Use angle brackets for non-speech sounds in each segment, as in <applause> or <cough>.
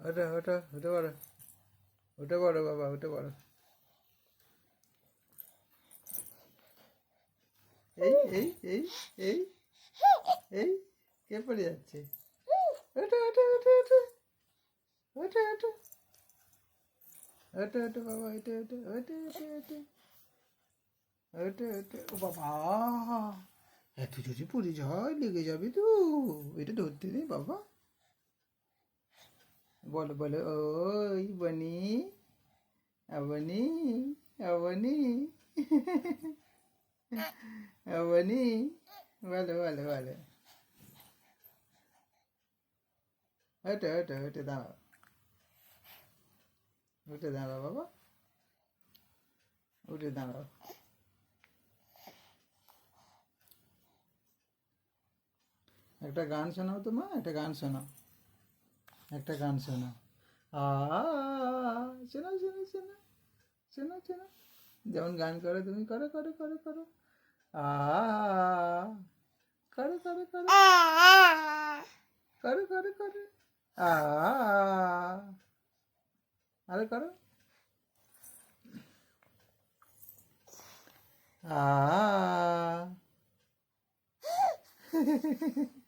ওটা ওটা উঠে পড়ো উঠে পড়ো বাবা উঠে পড়ো এই এই এই এই এই, কে পড়ে যাচ্ছে? ওটা ওটা ওটা ওটা ওটা ওটা ওটা বাবা ওটা ওটা ওটা ওটা ওটা ওটা ওটা ও বাবা। এত যদি পড়ে যায়, লেগে যাবে তো। এটা ধরতে নেই, বাবা। বলো বলো, ওই বনি আবনি আবনি আবনি বলো বলো বলো। ওটা ওটা ওটা দাঁড়াও। উঠে দাঁড়াও, বাবা। উঠে দাঁড়াও। একটা গান শোনাও তো মা একটা গান শোনাও। একটা গান শোনাও। আ শোনাও শোনাও শোনাও শোনাও শোনাও। যেমন গান করো তুমি করো করো করো করো। আ করো করো করো। করো করো করো। আ আরে করো। আ। <laughs>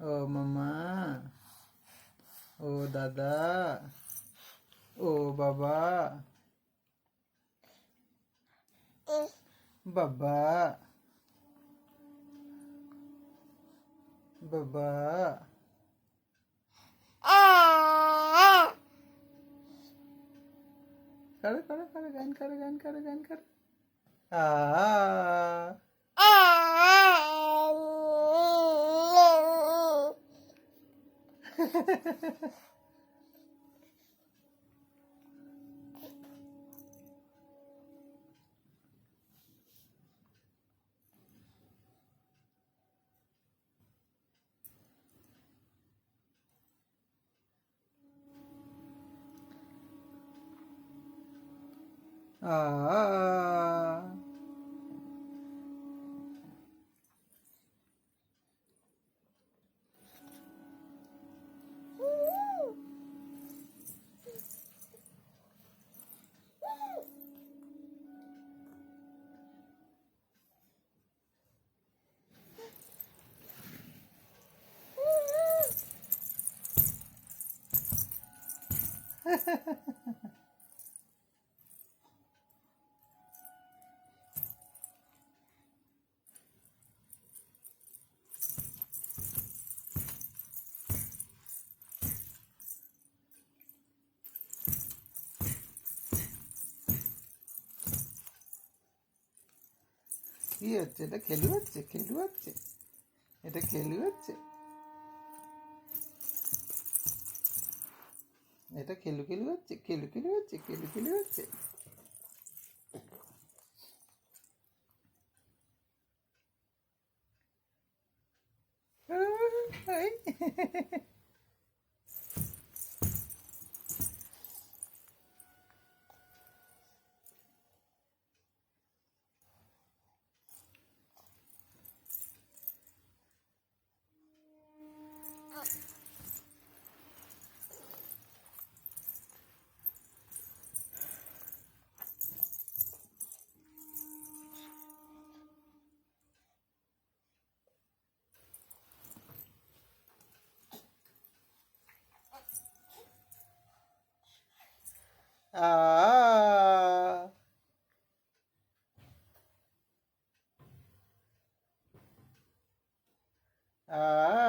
ও মামা ও দাদা ও বাবা বাবা বাবা করো করো করো গান করো গান করো গান করো আ আ 아. 아, 아. কি হচ্ছে? এটা খেলু হচ্ছে খেলু হচ্ছে। এটা খেলু হচ্ছে। এটা খেলু খেলু হচ্ছে খেলু খেলু হচ্ছে খেলু খেলু হচ্ছে। 아. 아.